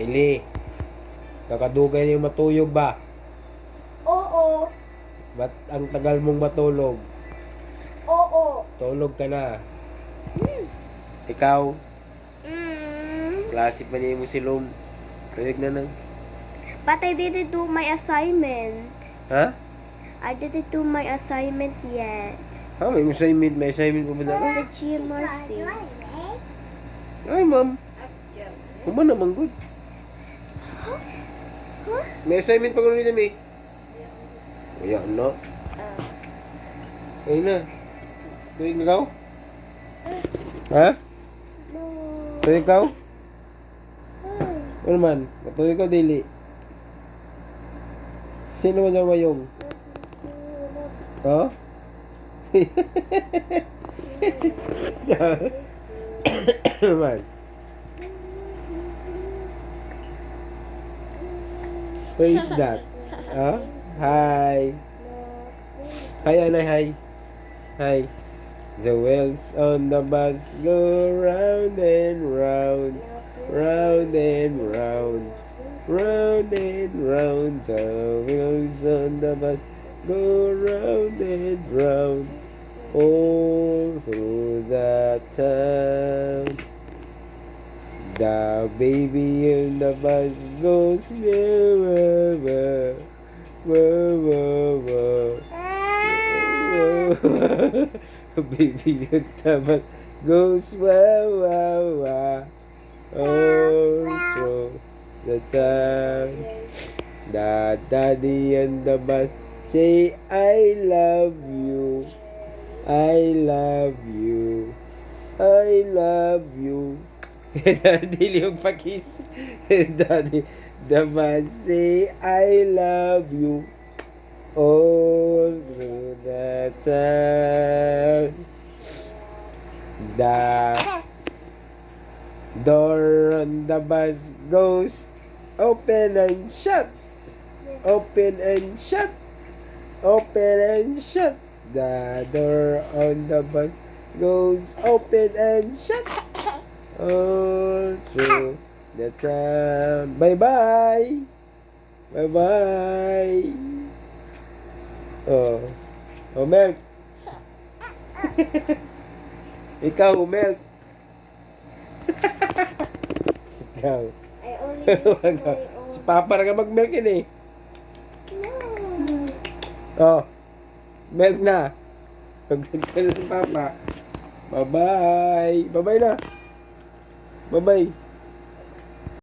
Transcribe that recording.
Ili. Kakadugay na yung matuyog ba? Oo. Ba't ang tagal mong matulog? Oo. Tulog ka na. Ikaw, Mm. klase pa niya mo si Lum. Tuyog na nang. But I didn't do my assignment. Ha? I didn't do my assignment yet. Ha? May assignment, may assignment pa ba dala? Sa GMRC. Ay, ma'am. Kuma naman good. May assignment pa ko nito, may. Kaya, no? Ay na. Na ikaw? Ha? Tuyog ikaw? Ano man? Matuyog ka, dili. Sino man yung mayong? Ha? Ano man? Who is that? Huh? Hi. Hi, Anay. Hi. Hi. The wheels on the bus go round and round, round and round, round and round. The wheels on the bus go round and round, all through the town. The baby in the bus goes whoa, whoa, whoa, whoa, whoa, whoa. baby in the bus goes wah, wah, wah, all through the town. The daddy in the bus say I love you, I love you, I love you. Dili yung pakis. Daddy, the man say I love you all through the town. The door on the bus goes open and shut. Open and shut. Open and shut. The door on the bus goes open and shut. All through the town. Bye bye. Bye bye. Oh. Oh, milk. Ikaw, milk. Ikaw. I only ka. Si Papa na mag-milk yun eh. No. Oh. Milk na. Pagdag ka na si Papa. Bye-bye. Bye-bye na. Bye-bye.